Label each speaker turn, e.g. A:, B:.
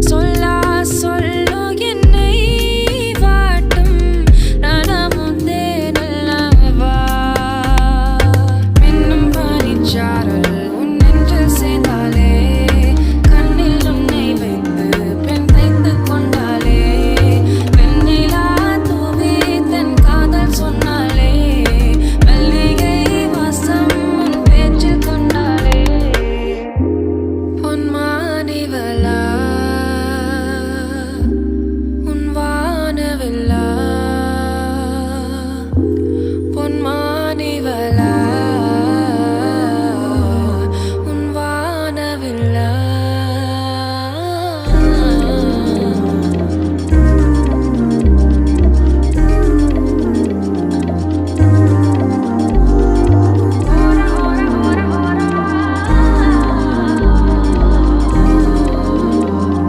A: Son